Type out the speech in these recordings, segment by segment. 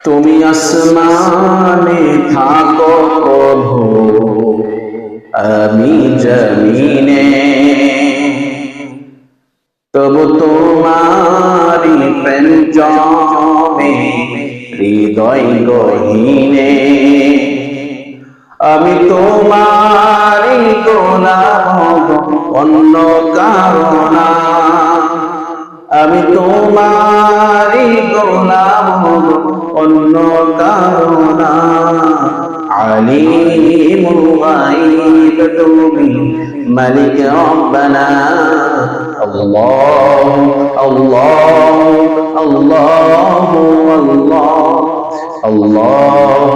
তুমি আসমানে থাকো প্রভু, আমি জমিনে। তবু তোমারি প্রেম জমে, হৃদয় গহীনে। আমি তোমারি গোলাম অন্য কারণা আমি তোমারি করুণা عليم الغيب تومي ملك ربنا الله الله الله والله الله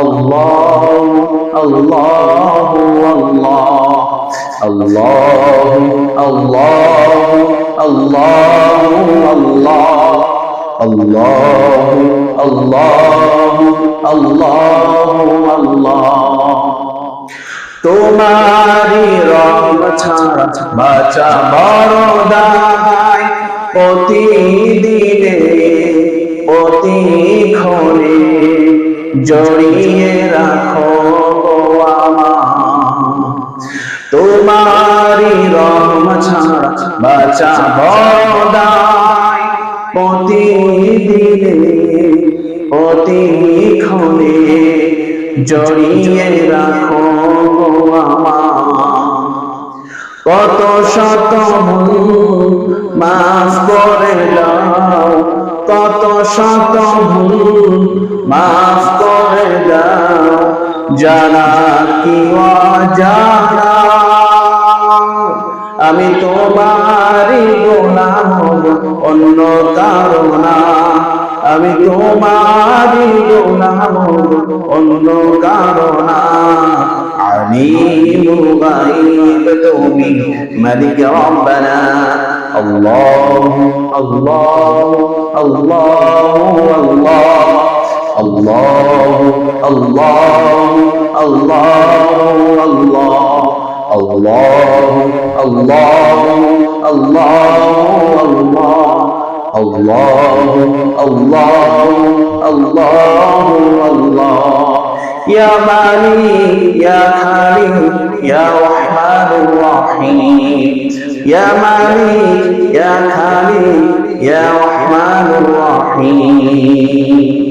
الله الله والله الله الله الله তোমারি রং ছাড়া বাঁচা বড় দায়। প্রতিদিনে, প্রতিক্ষণে জড়িয়ে রাখো তোমারি রহম ছাড়া বাঁচা বদায় প্রতিদিনে, প্রতিক্ষণে জড়িয়ে রাখো কত শত মাফ করে দাও। কত শত ভুল মাফ করে দাও। জানা কি অজানা, আমি তোমারই গোলাম, অন্য কারণা আমি তোমারই গোলাম অন্য কারণা আলিমুল গাইব তুমি মালিক রব্বানা আল্লাহ আল্লাহ আল্লাহ আল্লাহ আল্লাহ আল্লাহ আল্লাহ আল্লাহ আল্লাহ আল্লাহ আল্লাহ الله الله الله الله. يا مالي يا حليم يا رحمن الرحيم. يا مالي يا حليم يا رحمن الرحيم.